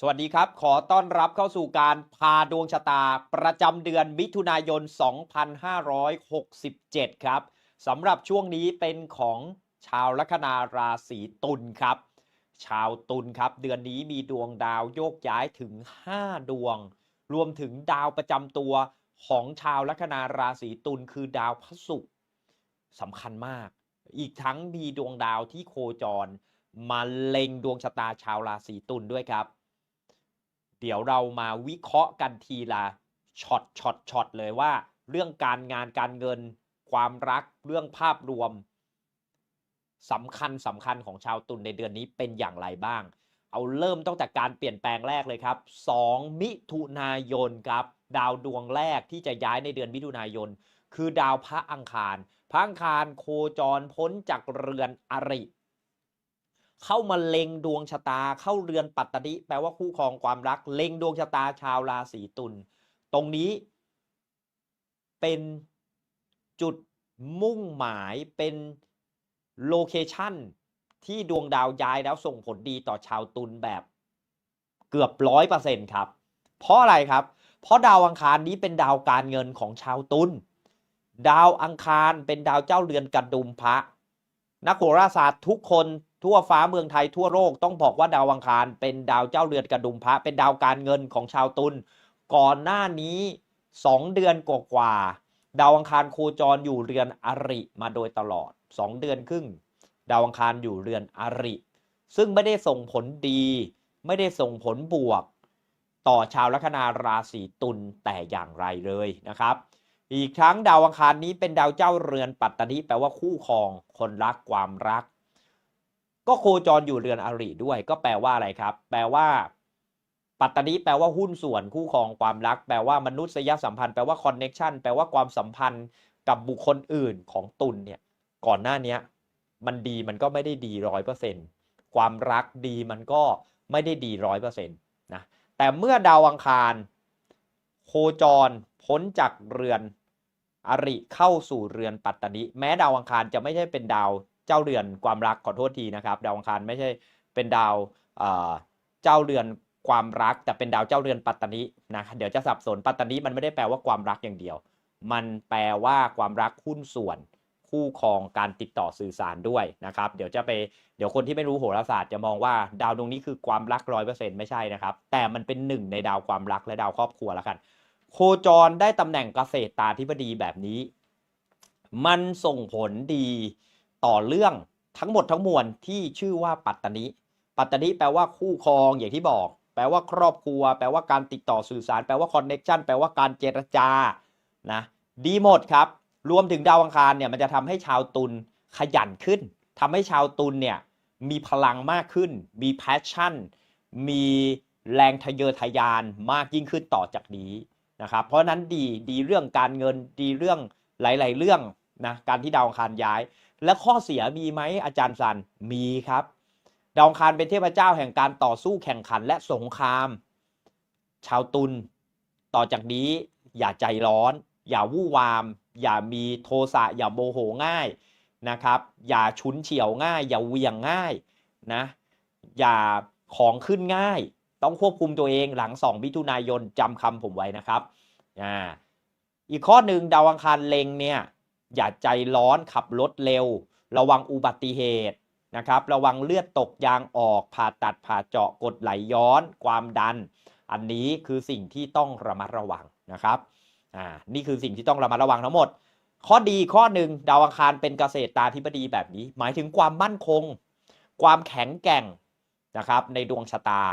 สวัสดีครับ ขอต้อนรับเข้าสู่การพาดวงชะตาประจำเดือนมิถุนายน 2567 ครับสำหรับช่วงนี้เป็นของชาวลัคนาราศีตุลครับ ชาวตุลครับ เดือนนี้มีดวงดาวโยกย้ายถึง 5 ดวง รวมถึงดาวประจำตัวของชาวลัคนาราศีตุลคือดาวพระศุกร์สำคัญมาก อีกทั้งมีดวงดาวที่โคจร มาเล็งดวงชะตาชาวราศีตุลด้วยครับ เดี๋ยวเรามาวิเคราะห์กันทีละช็อตช็อตช็อตเลยว่า เรื่องการงานการเงิน ความรักเรื่องภาพรวมสำคัญสำคัญของชาวตุลในเดือนนี้เป็นอย่างไรบ้าง เอาเริ่มตั้งแต่การเปลี่ยนแปลงแรกเลยครับ 2 มิถุนายนครับ ดาวดวงแรกที่จะย้ายในเดือนมิถุนายน คือดาวพระอังคาร พระอังคารโคจรพ้นจากเรือนอริ เข้ามาเล็งดวงชะตาเข้าเรือนปัตตนิแปลว่าคู่ครองความรัก เล็งดวงชะตาชาวราศีตุลตรงนี้ เป็นจุดมุ่งหมายเป็นโลเคชันที่ดวงดาวย้ายแล้วส่งผลดีต่อชาวตุลแบบเกือบร้อยเปอร์เซ็นต์ครับ เพราะอะไรครับ เพราะดาวอังคารนี้เป็นดาวการเงินของชาวตุลดาวอังคารเป็นดาวเจ้าเรือนกระดุมพระ นักโหราศาสตร์ทุกคน ทั่วฟ้าเมืองไทยทั่วโลกต้องบอกว่าดาวอังคาร เป็นดาวเจ้าเรือนกระดุมพระ เป็นดาวการเงินของชาวตุลก่อนหน้านี้ 2 เดือนกว่าๆดาวอังคารโคจรอยู่เรือนอริมาโดยตลอด 2 เดือนครึ่ง ดาวอังคารอยู่เรือนอริ ซึ่งไม่ได้ส่งผลดี ไม่ได้ส่งผลบวก ต่อชาวลัคนาราศีตุลแต่อย่างไรเลยนะครับ อีกครั้งดาวอังคารนี้เป็นดาวเจ้าเรือนปัตตานิแปลว่าคู่ครอง คนรักความรัก ก็โคจรอยู่เรือนอริด้วย ก็แปลว่าอะไรครับ แปลว่า ปัตตานิแปลว่าหุ้นส่วนคู่ครองความรัก แปลว่ามนุษยสัมพันธ์แปลว่าคอนเน็ชันแปลว่าความสัมพันธ์กับบุคคลอื่นของตุลเนี่ยก่อนหน้านี้มันดีมันก็ไม่ได้ดีร้อยเปอร์เซ็นต์ความรักดีมันก็ไม่ได้ดีร้อยเปอร์เซ็นต์นะแต่เมื่อดาวอังคาร โคจรพ้นจากเรือนอริเข้าสู่เรือนปัตตนิแม้ดาวอังคารจะไม่ใช่เป็นดาว เจ้าเรือนความรักขอโทษทีนะครับ ดาวอังคารไม่ใช่เป็นดาวเจ้าเรือนความรัก แต่เป็นดาวเจ้าเรือนปัตตนินะเดี๋ยวจะสับสนปัตตนิมันไม่ได้แปลว่าความรักอย่างเดียว มันแปลว่าความรักหุ้นส่วนคู่ครองการติดต่อสื่อสารด้วยนะครับ เดี๋ยวจะไปเดี๋ยวคนที่ไม่รู้โหราศาสตร์จะมองว่าดาวดวงนี้คือความรักร้อยเปอร์เซ็นต์ไม่ใช่นะครับ แต่มันเป็นหนึ่งในดาวความรักและดาวครอบครัวแล้วกัน โคจรได้ตำแหน่งเกษตรตาธิบดีแบบนี้ มันส่งผลดี ต่อเรื่องทั้งหมดทั้งมวลที่ชื่อว่าปัตตนิปัตตนิแปลว่าคู่ครองอย่างที่บอก แปลว่าครอบครัว แปลว่าการติดต่อสื่อสาร แปลว่าคอนเน็ชันแปลว่าการเจรจานะดีหมดครับ รวมถึงดาวอังคารเนี่ยมันจะทำให้ชาวตุลขยันขึ้นทำให้ชาวตุลเนี่ยมีพลังมากขึ้น มีแพชชั่น มีแรงทะเยอทะยานมากยิ่งขึ้นต่อจากนี้นะครับ เพราะนั้นดีดีเรื่องการเงินดีเรื่องหลาย ๆ เรื่องนะการที่ดาวอังคารย้าย และข้อเสียมีไหมอาจารย์สันมีครับ ดาวคารเป็นเทพเจ้าแห่งการต่อสู้แข่งขันและสงคราม ชาวตุลต่อจากนี้อย่าใจร้อน อย่าวู่วาม อย่ามีโทสะอย่าโมโหง่ายนะครับ อย่าชุนเฉียวง่าย อย่าเวียงง่ายนะอย่าของขึ้นง่าย ต้องควบคุมตัวเองหลัง2มิถุนายนจำคำผมไว้นะครับอ่าอีกข้อหนึ่งดาวอังคารเล็งเนี่ย อย่าใจร้อนขับรถเร็ว ระวังอุบัติเหตุนะครับ ระวังเลือดตกยางออก ผ่าตัดผ่าเจาะกดไหลย้อน ความดัน อันนี้คือสิ่งที่ต้องระมัดระวังนะครับอ่านี่คือสิ่งที่ต้องระมัดระวังทั้งหมด ข้อดีข้อหนึ่งดาวอังคารเป็นเกษตรตาธิบดีแบบนี้ หมายถึงความมั่นคง ความแข็งแกร่งนะครับ ในดวงชะตา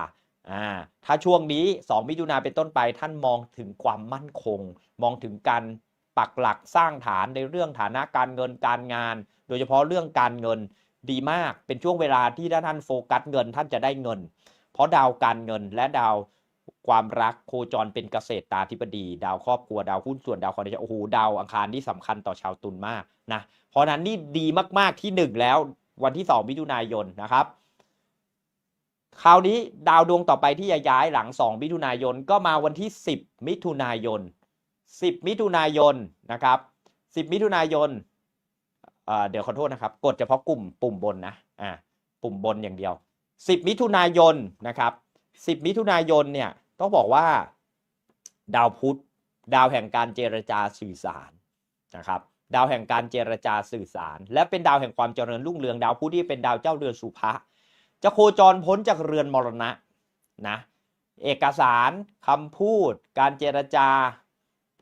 อ่าถ้าช่วงนี้ 2 มิถุนาเป็นต้นไปท่านมองถึงความมั่นคง มองถึงการ ปักหลักสร้างฐานในเรื่องฐานะการเงินการงาน โดยเฉพาะเรื่องการเงินดีมากเป็นช่วงเวลาที่ถ้าท่านโฟกัสเงินท่านจะได้เงิน เพราะดาวการเงินและดาวความรักโคจรเป็นเกษตรตาธิบดี ดาวครอบครัวดาวหุ้นส่วนดาวคอนเนชั่นโอ้โหดาวอังคารนี่สำคัญต่อชาวตุลมากนะเพราะนั้นนี่ดีมากๆที่หนึ่งแล้ววันที่ 2 มิถุนายนนะครับ คราวนี้ดาวดวงต่อไปที่จะย้ายหลัง 2 มิถุนายนก็มาวันที่ 10 มิถุนายน 10 มิถุนายนนะครับ 10 มิถุนายนเดี๋ยวขอโทษนะครับ กดเฉพาะกลุ่มปุ่มบนนะอ่าปุ่มบนอย่างเดียว 10 มิถุนายนนะครับ 10 มิถุนายนเนี่ยต้องบอกว่า ดาวพุธดาวแห่งการเจรจาสื่อสารนะครับดาวแห่งการเจรจาสื่อสาร และเป็นดาวแห่งความเจริญรุ่งเรืองดาวพุธที่เป็นดาวเจ้าเรือนสุภะจะโคจรพ้นจากเรือนมรณะนะเอกสารคำพูด การเจรจา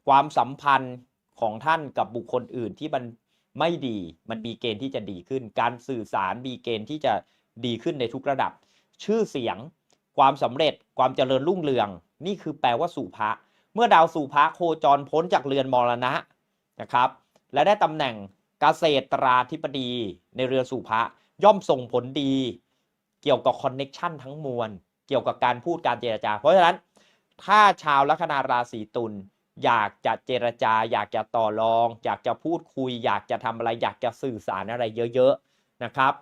ความสัมพันธ์ของท่านกับบุคคลอื่นที่มันไม่ดีมันมีเกณฑ์ที่จะดีขึ้น การสื่อสารมีเกณฑ์ที่จะดีขึ้นในทุกระดับ ชื่อเสียง ความสำเร็จความเจริญรุ่งเรือง นี่คือแปลว่าสุภะเมื่อดาวสุภะโคจรพ้นจากเรือนมรณะนะครับ และได้ตำแหน่งเกษตราธิบดีในเรือสุภะย่อมส่งผลดี เกี่ยวกับคอนเน็ชันทั้งมวลเกี่ยวกับการพูดการเจรจา เพราะฉะนั้นถ้าชาวลัคนาราศีตุล อยากจะเจรจา อยากจะต่อรอง อยากจะพูดคุย อยากจะทำอะไร อยากจะสื่อสารอะไรเยอะๆนะครับ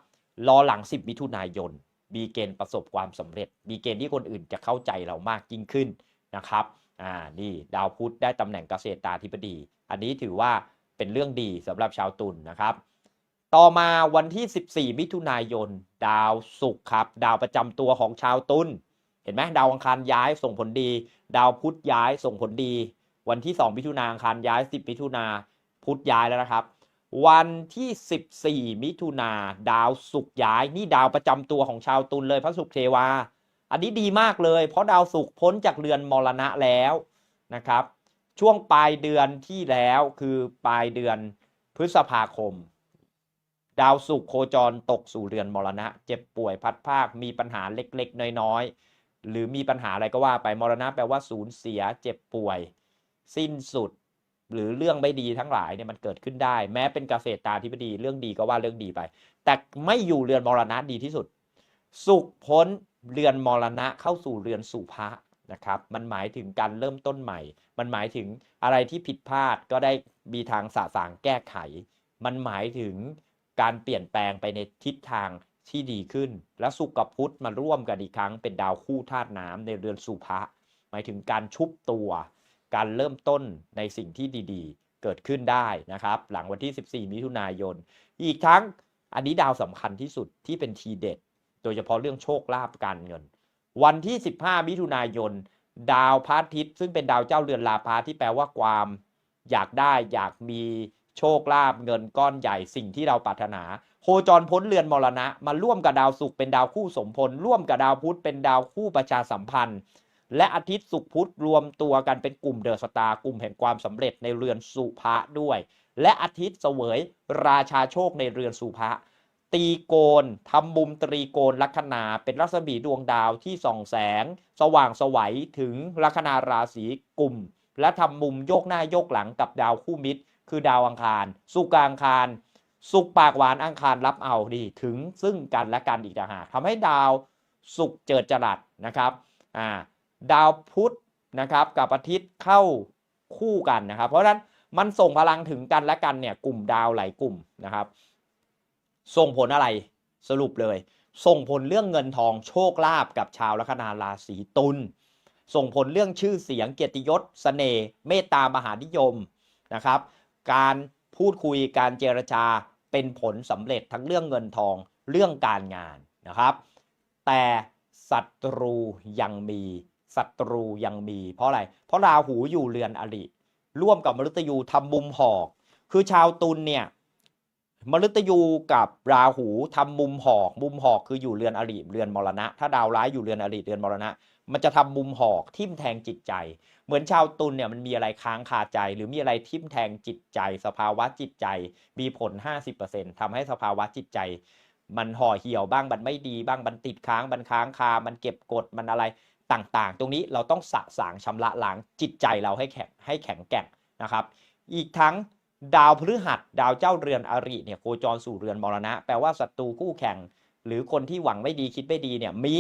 รอหลัง 10 มิถุนายนมีเกณฑ์ประสบความสำเร็จ มีเกณฑ์ที่คนอื่นจะเข้าใจเรามากยิ่งขึ้นนะครับอ่านี่ดาวพุธได้ตำแหน่งเกษตราธิบดี อันนี้ถือว่าเป็นเรื่องดีสำหรับชาวตุลนนะครับ ต่อมาวันที่ 14 มิถุนายน ดาวศุกร์ครับ ดาวประจำตัวของชาวตุลเห็นไหมดาวอังคารย้ายส่งผลดี ดาวพุธย้ายส่งผลดี วันที่ 2 มิถุนาอังคารย้าย 10 มิถุนาพุธย้ายแล้วนะครับ วันที่ 14 มิถุนาดาวศุกร์ย้าย นี่ดาวประจำตัวของชาวตุลเลยพระศุกร์เทวา อันนี้ดีมากเลย เพราะดาวศุกร์พ้นจากเรือนมรณะแล้วนะครับ ช่วงปลายเดือนที่แล้วคือปลายเดือนพฤษภาคม ดาวศุกร์โคจรตกสู่เรือนมรณะ เจ็บป่วยพัดภาคมีปัญหาเล็กๆ น้อยๆ หรือมีปัญหาอะไรก็ว่าไปมรณะแปลว่าสูญเสียเจ็บป่วย สิ้นสุด หรือเรื่องไม่ดีทั้งหลายเนี่ยมันเกิดขึ้นได้ แม้เป็นเกษตราธิบดีเรื่องดีก็ว่าเรื่องดีไป แต่ไม่อยู่เรือนมรณะดีที่สุด สุขพ้นเรือนมรณะเข้าสู่เรือนสุภะนะครับ มันหมายถึงการเริ่มต้นใหม่ มันหมายถึงอะไรที่ผิดพลาดก็ได้มีทางสะสางแก้ไข มันหมายถึงการเปลี่ยนแปลงไปในทิศทางที่ดีขึ้น และสุกับพุทธมาร่วมกันอีกครั้งเป็นดาวคู่ธาตุน้ำในเรือนสุภะหมายถึงการชุบตัว การเริ่มต้นในสิ่งที่ดีๆ เกิดขึ้นได้นะครับ หลังวันที่ 14 มิถุนายน อีกทั้งอันนี้ดาวสำคัญที่สุดที่เป็นทีเด็ด โดยเฉพาะเรื่องโชคลาภการเงิน วันที่ 15 มิถุนายน ดาวพระอาทิตย์ซึ่งเป็นดาวเจ้าเรือนลาภาที่แปลว่าความอยากได้อยากมีโชคลาภเงินก้อนใหญ่สิ่งที่เราปรารถนา โคจรพ้นเรือนมรณะ มาร่วมกับดาวศุกร์เป็นดาวคู่สมพล ร่วมกับดาวพุธเป็นดาวคู่ประชาสัมพันธ์ และอาทิตย์ศุกร์พุธรวมตัวกันเป็นกลุ่มเดอะสตาร์กลุ่มแห่งความสำเร็จในเรือนสุภะด้วย และอาทิตย์เสวยราชาโชคในเรือนสุภะตีโกนทำมุมตรีโกนลัคนาเป็นรัศมีดวงดาวที่ส่องแสง สว่างสวัยถึงลัคนาราศีกลุ่ม และทำมุมโยกหน้าโยกหลังกับดาวคู่มิตร คือดาวอังคาร สุกอังคาร สุกปากหวานอังคารรับเอาดีถึงซึ่งกันและกันอีกต่างหากทำให้ดาวสุกเจิดจรัสนะครับอ่า ดาวพุธนะครับกับอาทิตย์เข้าคู่กันนะครับ เพราะฉะนั้นมันส่งพลังถึงกันและกันเนี่ยกลุ่มดาวหลายกลุ่มนะครับ ส่งผลอะไรสรุปเลย ส่งผลเรื่องเงินทองโชคลาภกับชาวลัคนาราศีตุลส่งผลเรื่องชื่อเสียงเกียรติยศสเสน่ห์เมตตามหานิยมนะครับ การพูดคุยการเจรจาเป็นผลสำเร็จทั้งเรื่องเงินทองเรื่องการงานนะครับ แต่ศัตรูยังมี ศัตรูยังมี เพราะอะไร เพราะราหูอยู่เรือนอริ ร่วมกับมฤตยูทำมุมหอก คือชาวตุลเนี่ยมฤตยูกับราหูทำมุมหอก มุมหอกคืออยู่เรือนอริเรือนมรณะ ถ้าดาวร้ายอยู่เรือนอริเรือนมรณะ มันจะทำมุมหอกทิ่มแทงจิตใจ เหมือนชาวตุลเนี่ยมันมีอะไรค้างคาใจ หรือมีอะไรทิ่มแทงจิตใจ สภาวะจิตใจ มีผล 50%ทำให้สภาวะจิตใจ มันห่อเหี่ยวบ้างมันไม่ดีบ้างมันติดค้างมันค้างคา มันเก็บกดมันอะไร ต่างๆ ตรงนี้เราต้องสะสางชำระล้างจิตใจเราให้แข็งให้แข็งแกร่งนะครับ อีกทั้งดาวพฤหัสดาวเจ้าเรือนอริเนี่ยโคจรสู่เรือนมรณะ แปลว่าศัตรูคู่แข่ง หรือคนที่หวังไม่ดีคิดไม่ดีเนี่ยมี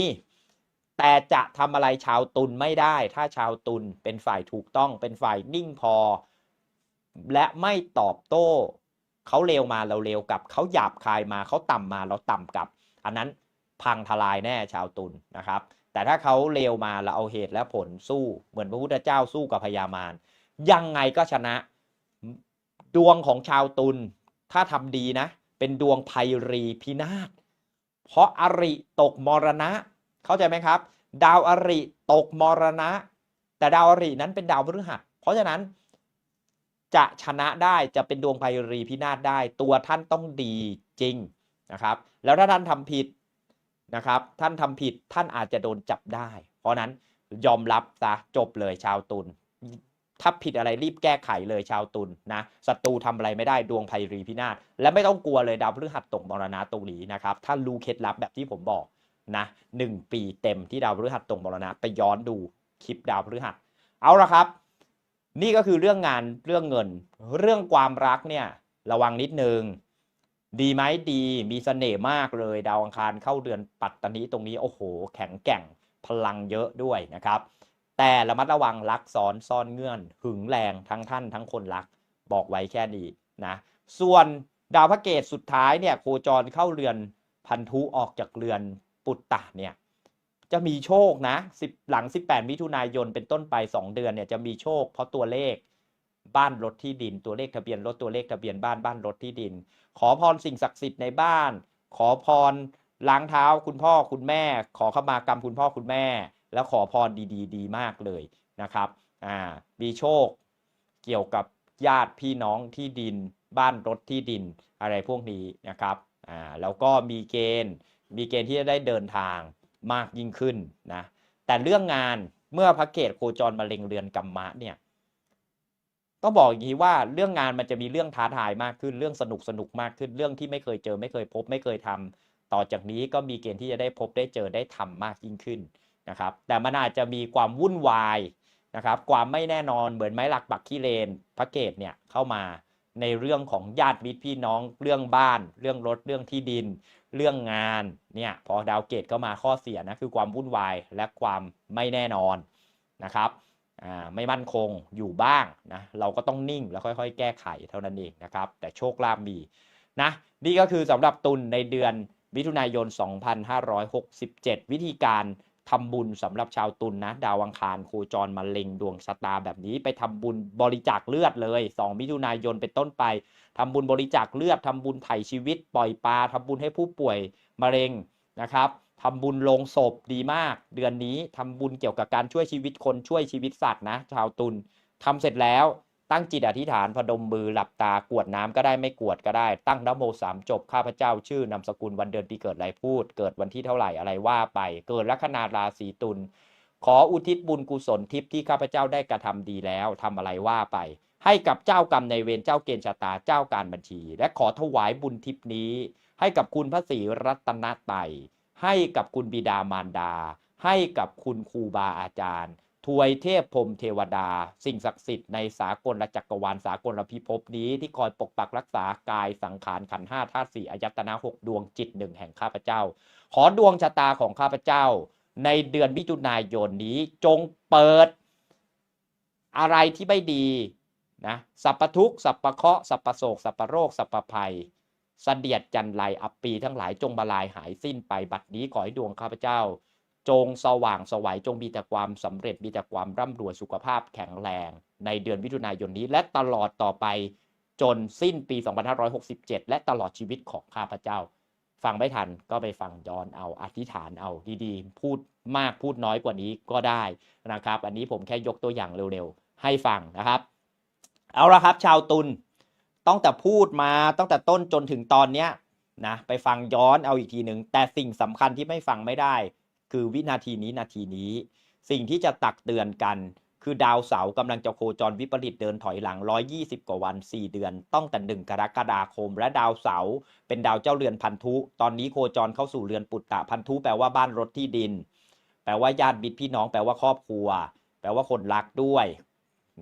แต่จะทำอะไรชาวตุลไม่ได้ ถ้าชาวตุลเป็นฝ่ายถูกต้องเป็นฝ่ายนิ่งพอ และไม่ตอบโต้ เขาเลวมาเราเลวกลับ เขาหยาบคายมาเขาต่ำมาเราต่ำกลับ อันนั้นพังทลายแน่ชาวตุลนะครับ แต่ถ้าเขาเลวมาเราเอาเหตุและผลสู้เหมือนพระพุทธเจ้าสู้กับพญามารยังไงก็ชนะดวงของชาวตุลถ้าทำดีนะ เป็นดวงไพรีพินาศเพราะอริตกมรณะ เข้าใจไหมครับ ดาวอริตกมรณะ แต่ดาวอรินั้นเป็นดาวพฤหัสเพราะฉะนั้นจะชนะได้จะเป็นดวงไพรีพินาศได้ ตัวท่านต้องดีจริงนะครับ แล้วถ้าท่านทำผิด นะครับ ท่านทำผิดท่านอาจจะโดนจับได้ เพราะนั้นยอมรับซะจบเลยชาวตุลถ้าผิดอะไรรีบแก้ไขเลยชาวตุลนะศัตรูทำอะไรไม่ได้ดวงไพรีพินาศและไม่ต้องกลัวเลยดาวพฤหัสตกมรณะตรงนี้นะครับ ถ้ารู้เคล็ดลับแบบที่ผมบอกนะหนึ่งปีเต็มที่ดาวพฤหัสตกมรณะไปย้อนดูคลิปดาวพฤหัส เอาละครับ นี่ก็คือเรื่องงานเรื่องเงิน เรื่องความรักเนี่ยระวังนิดนึง ดีไหมดีมีเสน่ห์มากเลย ดาวอังคารเข้าเดือนปัตตานีตรงนี้โอ้โห แข็งแกร่งพลังเยอะด้วยนะครับ แต่ระมัดระวังรักซ้อนซ่อนเงื่อน หึงแรงทั้งท่านทั้งคนรักบอกไว้แค่นี้นะส่วนดาวพระเกตสุดท้ายเนี่ยโคจรเข้าเรือนพันธุออกจากเรือนปุตตะเนี่ยจะมีโชคนะ10หลัง 18 มิถุนายนเป็นต้นไป 2 เดือนเนี่ยจะมีโชคเพราะตัวเลขบ้านรถที่ดิน ตัวเลขทะเบียนรถตัวเลขทะเบียนบ้านบ้านรถที่ดิน ขอพรสิ่งศักดิ์สิทธิ์ในบ้าน ขอพรล้างเท้าคุณพ่อคุณแม่ ขอขมากรรมคุณพ่อคุณแม่ แล้วขอพรดี ๆ ดีมากเลยนะครับอ่ามีโชคเกี่ยวกับญาติพี่น้องที่ดิน บ้านรถที่ดินอะไรพวกนี้นะครับอ่าแล้วก็มีเกณฑ์มีเกณฑ์ที่จะได้เดินทางมากยิ่งขึ้นนะแต่เรื่องงานเมื่อพระเกตโคจรมาเล็งเรือนกรรมะเนี่ย ต้องบอกอย่างนี้ว่าเรื่องงานมันจะมีเรื่องท้าทายมากขึ้นเรื่องสนุกสนุกมากขึ้นเรื่องที่ไม่เคยเจอ ไม่เคยพบ ไม่เคยทำต่อจากนี้ก็มีเกณฑ์ที่จะได้พบได้เจอได้ทำมากยิ่งขึ้นนะครับ แต่มันอาจจะมีความวุ่นวายนะครับ ความไม่แน่นอนเหมือนไม้หลักปักขี้เลนพระเกตเนี่ยเข้ามาในเรื่องของญาติมิตรพี่น้องเรื่องบ้าน เรื่องรถเรื่องที่ดิน เรื่องงานเนี่ยพอดาวเกตก็มาข้อเสียนะคือความวุ่นวายและความไม่แน่นอนนะครับ ไม่มั่นคงอยู่บ้างนะเราก็ต้องนิ่งแล้วค่อยๆ แก้ไขเท่านั้นเองนะครับ แต่โชคลาภมีนะนี่ก็คือสำหรับตุลในเดือนมิถุนายน 2567 วิธีการทำบุญสำหรับชาวตุลนนะดาวอังคารโคจรมาเล็งดวงชะตาแบบนี้ไปทำบุญบริจาคเลือดเลย 2 มิถุนายนเป็นต้นไปทำบุญบริจาคเลือดทำบุญไถ่ชีวิต ปล่อยปลาทำบุญให้ผู้ป่วยมะเร็งนะครับ ทำบุญลงศพดีมาก เดือนนี้ทำบุญเกี่ยวกับการช่วยชีวิตคนช่วยชีวิตสัตว์นะ ชาวตุลทำเสร็จแล้วตั้งจิตอธิษฐานพนมมือหลับตากวดน้ำก็ได้ไม่กวดก็ได้ ตั้งนโมสามจบข้าพเจ้าชื่อนามสกุลวันเดือนปีเกิดอะไรพูด เกิดวันที่เท่าไหร่อะไรว่าไป เกิดลัคนาราศีตุลขออุทิศบุญกุศลทิพย์ที่ข้าพเจ้าได้กระทำดีแล้วทำอะไรว่าไป ให้กับเจ้ากรรมในเวรเจ้าเกณฑ์ชะตาเจ้าการบัญชี และขอถวายบุญทิพย์นี้ ให้กับคุณพระศรีรัตนไตรัย ให้กับคุณบิดามารดา ให้กับคุณครูบาอาจารย์ ทวยเทพพรมเทวดา สิ่งศักดิ์สิทธิ์ในสากลและจักรวาลสากลพิภพนี้ที่คอยปกปักรักษากายสังขารขันห้าธาตุสี่อายตนะหกดวงจิตหนึ่งแห่งข้าพเจ้า ขอดวงชะตาของข้าพเจ้า ในเดือนมิถุนายนนี้จงเปิด อะไรที่ไม่ดีนะสัพพทุกสัพพเคราะห์สัพพโศกสัพพโรคสัพพภัย เสดียดจันไรอัปปีทั้งหลายจงบาลายหายสิ้นไปบัดนี้ขอให้ดวงข้าพเจ้า จงสว่างสวัยจงมีแต่ความสำเร็จมีแต่ความร่ำรวยสุขภาพแข็งแรง ในเดือนมิถุนายนนี้ และตลอดต่อไปจนสิ้นปี 2567 และตลอดชีวิตของข้าพเจ้า ฟังไม่ทันก็ไปฟังย้อนเอาอธิษฐานเอาดีๆ พูดมากพูดน้อยกว่านี้ก็ได้นะครับ อันนี้ผมแค่ยกตัวอย่างเร็วๆ ให้ฟังนะครับ เอาละครับ ชาวตุล ต้องแต่พูดมาตั้งแต่ต้นจนถึงตอนเนี้ยนะไปฟังย้อนเอาอีกทีหนึ่งแต่สิ่งสำคัญที่ไม่ฟังไม่ได้ คือวินาทีนี้นาทีนี้ สิ่งที่จะตักเตือนกัน คือดาวเสาร์กำลังจะโคจรวิปริตเดินถอยหลัง 120 กว่าวัน 4 เดือนต้องแต่1กรกฎาคม และดาวเสาร์เป็นดาวเจ้าเรือนพันธุ ตอนนี้โคจรเข้าสู่เรือนปุตตะพันธุแปลว่าบ้านรถที่ดิน แปลว่าญาติบิดพี่น้องแปลว่าครอบครัว แปลว่าคนรักด้วย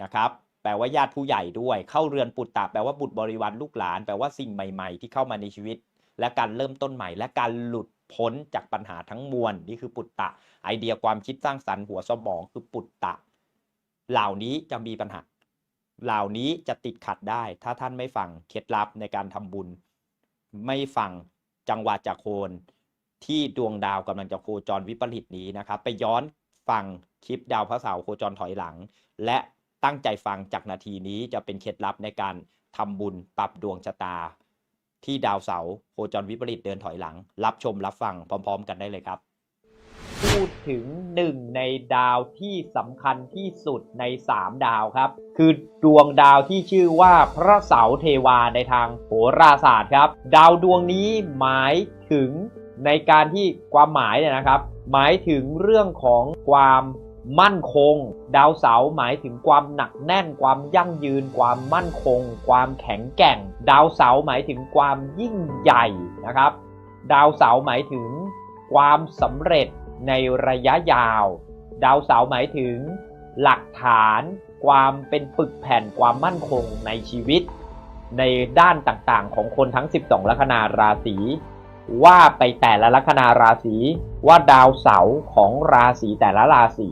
นะครับ แปลว่าญาติผู้ใหญ่ด้วย เข้าเรือนปุตตะแปลว่าบุตรบริวารลูกหลาน แปลว่าสิ่งใหม่ๆ ที่เข้ามาในชีวิต และการเริ่มต้นใหม่ และการหลุดพ้นจากปัญหาทั้งมวลนี่คือปุตตะ ไอเดียความคิดสร้างสรรค์หัวสมองคือปุตตะ เหล่านี้จะมีปัญหา เหล่านี้จะติดขัดได้ ถ้าท่านไม่ฟังเคล็ดลับในการทำบุญ ไม่ฟังจังหวะจากโคนที่ดวงดาวกำลังจะโคจรวิปริตนี้นะครับ ไปย้อนฟังคลิปดาวพระเสาร์โคจรถอยหลัง และ ตั้งใจฟังจากนาทีนี้จะเป็นเคล็ดลับในการทำบุญปรับดวงชะตา ที่ดาวเสาร์โคจรวิปริตเดินถอยหลัง รับชมรับฟังพร้อม ๆ กันได้เลยครับ พูดถึงหนึ่งในดาวที่สำคัญที่สุดใน 3 ดาวครับ คือดวงดาวที่ชื่อว่าพระเสาเทวาในทางโหราศาสตร์ครับ ดาวดวงนี้หมายถึงในการที่ความหมายเนี่ยนะครับ หมายถึงเรื่องของความ มั่นคง ดาวเสาร์หมายถึงความหนักแน่น ความยั่งยืน ความมั่นคง ความแข็งแกร่ง ดาวเสาร์หมายถึงความยิ่งใหญ่นะครับ ดาวเสาร์หมายถึงความสำเร็จในระยะยาว ดาวเสาร์หมายถึง หลักฐาน ความเป็นปึกแผ่นความมั่นคงในชีวิต ในด้านต่างๆ ของคนทั้ง 12 ลัคนาราศี ว่าไปแต่ละลัคนาราศีว่าดาวเสาร์ของราศีแต่ละราศี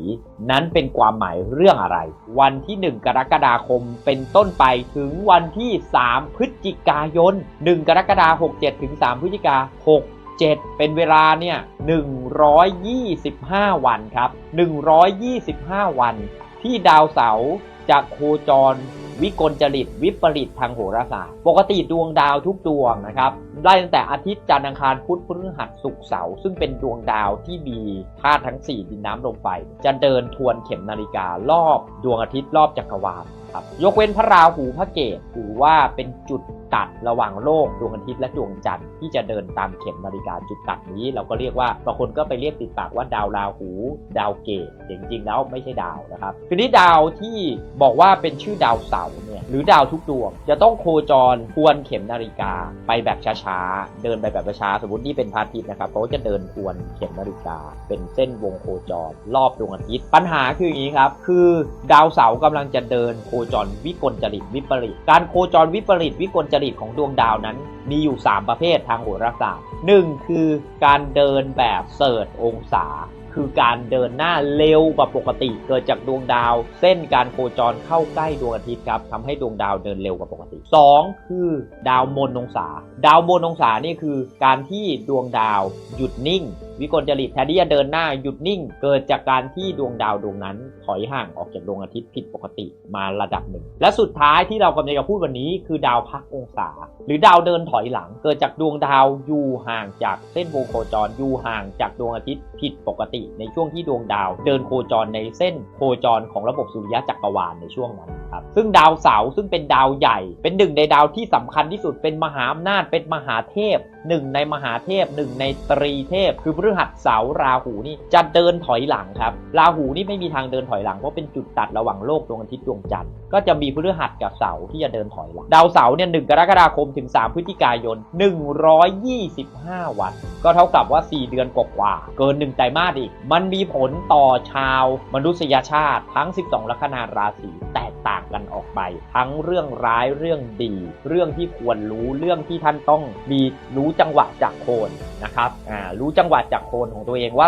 นั้นเป็นความหมายเรื่องอะไร วันที่ 1 กรกฎาคมเป็นต้นไปถึงวันที่ 3 พฤศจิกายน 1 กรกฎาคม67 ถึง 3 พฤศจิกา67 เป็นเวลาเนี่ย125 วันครับ 125 วันที่ดาวเสาร์ จะโคจรวิกลจริตวิปริตทางโหราศาสตร์ ปกติดวงดาวทุกดวงนะครับไล่ตั้งแต่อาทิตย์จันทร์อังคารพุธพฤหัสศุกร์เสาร์ซึ่งเป็นดวงดาวที่มีธาตุทั้ง 4 ดินน้ำลมไฟจะเดินทวนเข็มนาฬิการอบดวงอาทิตย์รอบจักรวาล ครับ ยกเว้นพระราหูพระเกตถือว่าเป็นจุดตัดระหว่างโลกดวงอาทิตย์และดวงจันทร์ที่จะเดินตามเข็มนาฬิกาจุดตัดนี้ เราก็เรียกว่าบางคนก็ไปเรียกติดปากว่าดาวราหูดาวเกตจริงๆแล้วไม่ใช่ดาวนะครับทีนี้ดาวที่บอกว่าเป็นชื่อดาวเสาร์ เนี่ยหรือดาวทุกดวง จะต้องโคจรทวนเข็มนาฬิกาไปแบบช้าๆ เดินไปแบบช้าสมมตินี่เป็นพระอาทิตย์นะครับเขาก็จะเดินทวนเข็มนาฬิกา เป็นเส้นวงโคจร รอบดวงอาทิตย์ ปัญหาคืออย่างนี้ครับ คือดาวเสาร์กำลังจะเดินโคจรวิกลจริตวิปริต การโคจรวิปริตวิกลจริตของดวงดาวนั้น มีอยู่ 3 ประเภททางโหราศาสตร์หนึ่งคือการเดินแบบเสิร์ชองศา คือการเดินหน้าเร็วกว่าปกติ เกิดจากดวงดาว เส้นการโคจรเข้าใกล้ดวงอาทิตย์ครับทำให้ดวงดาวเดินเร็วกว่าปกติ 2 คือ ดาวมนองศา ดาวมนองศานี่คือการที่ดวงดาวหยุดนิ่ง วิกลจริตแทนที่จะเดินหน้าหยุดนิ่ง เกิดจากการที่ดวงดาวดวงนั้น ถอยห่างออกจากดวงอาทิตย์ผิดปกติมาระดับหนึ่ง และสุดท้ายที่เรากำลังจะพูดวันนี้คือดาวพักองศา หรือดาวเดินถอยหลัง เกิดจากดวงดาวอยู่ห่างจากเส้นวงโคจรอยู่ห่างจากดวงอาทิตย์ผิดปกติ ในช่วงที่ดวงดาว เดินโคจรในเส้นโคจรของระบบสุริยะจักรวาลในช่วงนั้นครับซึ่งดาวเสาร์ซึ่งเป็นดาวใหญ่ เป็นหนึ่งในดาวที่สำคัญที่สุดเป็นมหาอำนาจเป็นมหาเทพ หนึ่งในมหาเทพหนึ่งในตรีเทพ คือพฤหัสเสาราหูนี่จะเดินถอยหลังครับ ราหูนี่ไม่มีทางเดินถอยหลังเพราะเป็นจุดตัดระหว่างโลกดวงอาทิตย์ดวงจันทร์ก็จะมีพฤหัสกับเสาร์ที่จะเดินถอยหลัง ดาวเสาร์เนี่ยหนึ่งกรกฎาคมถึง 3 พฤศจิกายน 125 วัน ก็เท่ากับว่า 4 เดือนกว่าเกิน1ไตรมาสอีก มันมีผลต่อชาวมนุษยชาติทั้ง 12 ลัคนาราศีแตกต่างกัน ไป ทั้งเรื่องร้ายเรื่องดี เรื่องที่ควรรู้เรื่องที่ท่านต้องมีรู้จังหวะจากโคนนะครับรู้จังหวะจากโคนของตัวเองว่า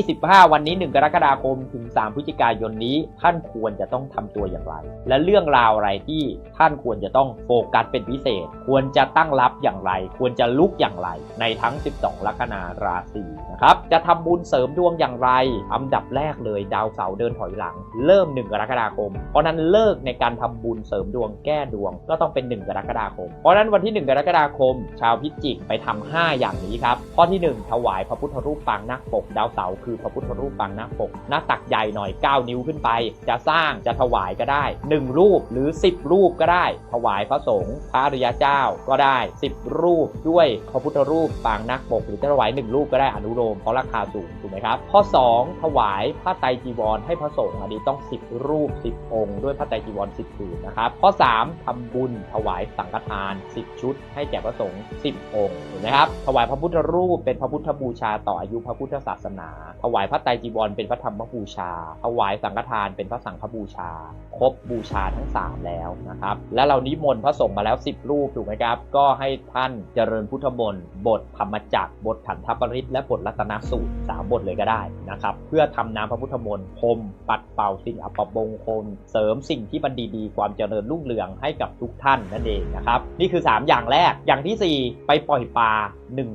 125 วันนี้ 1 กรกฎาคมถึง 3 พฤศจิกายนนี้ท่านควรจะต้องทำตัวอย่างไร และเรื่องราวอะไรที่ท่านควรจะต้องโฟกัสเป็นพิเศษ ควรจะตั้งรับอย่างไร ควรจะลุกอย่างไร ในทั้ง 12 ลัคนาราศีนะครับจะทำบุญเสริมดวงอย่างไร อันดับแรกเลยดาวเสาร์เดินถอยหลัง เริ่ม 1 กรกฎาคม เพราะนั้นเลิกในการทำบุญเสริมดวงแก้ดวงก็ต้องเป็น 1 กรกฎาคม เพราะนั้นวันที่ 1 กรกฎาคม ชาวพิจิกไปทำ5อย่างนี้ครับข้อที่ 1 ถวายพระพุทธรูปปางนาคปก ดาวเสาคือพระพุทธรูปปางนาคปก หน้าตักใหญ่หน่อย 9 นิ้วขึ้นไป จะสร้างจะถวายก็ได้ 1 รูปหรือ 10 รูปก็ได้ ถวายพระสงฆ์พระอริยเจ้าก็ได้ 10 รูปด้วยพระพุทธรูปปางนาคปก หรือจะถวาย 1 รูปก็ได้อนุโลมเพราะราคาสูงถูกไหมครับข้อ 2 ถวายพระไตรจีวรให้พระสงฆ์อันนี้ต้อง 10 รูป 10 องค์ด้วยพระไตรจีวร 10ผืนนะครับข้อ 3ทำบุญถวายสังฆทาน 10 ชุด ให้แก่พระสงฆ์10 องค์ถูกไหมครับถวายพระพุทธรูปูปเป็นพระพุทธบูชาต่ออายุพระพุทธศาสนา ถวายพระไตรจีวรเป็นพระธรรมบูชา ถวายสังฆทานเป็นพระสังฆบูชา ครบบูชาทั้ง 3 แล้วนะครับ และเรานิมนต์พระสงฆ์มาแล้ว 10 รูปถูกไหมครับ ก็ให้ท่านเจริญพุทธมนต์บทธรรมจักรบทขันธปริศและบทรัตนสูตรสามบทเลยก็ได้นะครับ เพื่อทำน้ำพระพุทธมนต์พรมปัดเป่าสิ่งอัปมงคล เสริมสิ่งที่มันดีๆ ความเจริญรุ่งเรืองให้กับทุกท่านนั่นเองนะครับ นี่คือ 3 อย่างแรก อย่างทีสี่4 ไปปล่อยปลา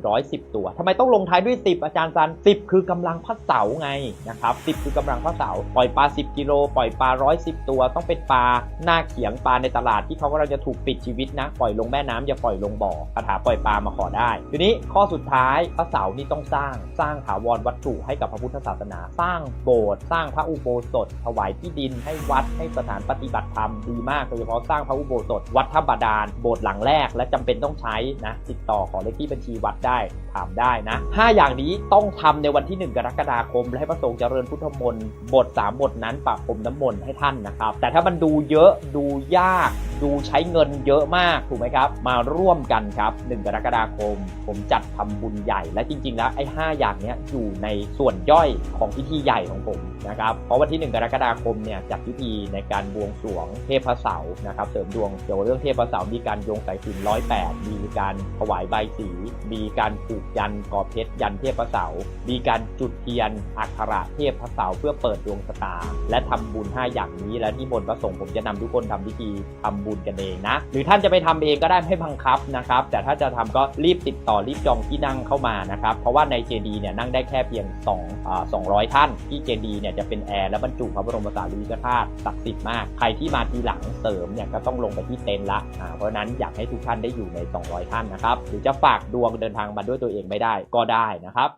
110 ตัวทำไมต้องลงท้ายด้วย 10 อาจารย์ซัน 10 คือกำลังพระเสาไงนะครับ10 คือกำลังพระเสาปล่อยปลา 10 กิโล ปล่อยปลา 110 ตัว ต้องเป็นปลาหน้าเขียงปลาในตลาดที่เขากำลังจะถูกปิดชีวิตนะ ปล่อยลงแม่น้ำอย่าปล่อยลงบ่อคาถาปล่อยปลามาขอได้ ทีนี้ข้อสุดท้ายพระเสานี่ต้องสร้าง สร้างถาวรวัตถุให้กับพระพุทธศาสนา สร้างโบสถ์ สร้างพระอุโบสถ ถวายที่ดินให้วัด ให้สถานปฏิบัติธรรมดีมากโดยเฉพาะสร้างพระอุโบสถ วัดท่าบาดาล โบสถ์หลังแรกและจำเป็นต้องใช้นะ ติดต่อขอเลขที่บัญชีวัดได้ถามได้นะ 5 อย่างนี้ต้องทำในวันที่ 1 กรกฎาคม และให้พระสงฆ์เจริญพุทธมนต์บท 3 บทนั้นปะพรมน้ำมนต์ให้ท่านนะครับ แต่ถ้ามันดูเยอะดูยาก ดูใช้เงินเยอะมากถูกไหมครับ มาร่วมกันครับ 1 กรกฎาคม ผมจัดทำบุญใหญ่และจริงๆแล้วไอ้5อย่างนี้อยู่ในส่วนย่อยของพิธีใหญ่ของผม นะครับเพราะวันที่ 1 กรกฎาคมเนี่ยจัดพิธีในการบวงสรวงเทพเสานะครับเสริมดวงเกี่ยวกับเรื่องเทพเสามีการโยงสายสินร้อยแปดมีการถวายใบสี มีการผูกยันกอเพชรยันเทพเสามีการจุดเทียนอักขระเทพเสาเพื่อเปิดดวงชะตา และทำบุญ 5 อย่างนี้ และนิมนต์พระสงฆ์ผมจะนำทุกคนทำพิธีทำบุญกันเองนะ หรือท่านจะไปทำเองก็ได้ไม่บังคับนะครับ แต่ถ้าจะทำก็รีบติดต่อรีบจองที่นั่งเข้ามานะครับเพราะว่าในเจดีเนี่ยนั่งได้แค่เพียง2อ่200 ท่านที่เจดีเนี่ยจะเป็นแอร์และบรรจุพระบรมสารีริกธาตุศักดิ์สิทธิ์มาก ใครที่มาทีหลังเสริมเนี่ยก็ต้องลงไปที่เต็นท์ละอ่าเพราะฉะนั้นอยากให้ทุกท่านได้อยู่ใน 200 ท่านนะครับ หรือจะฝากดวงเดินทางมาด้วยตัวเองไม่ได้ก็ได้นะครับ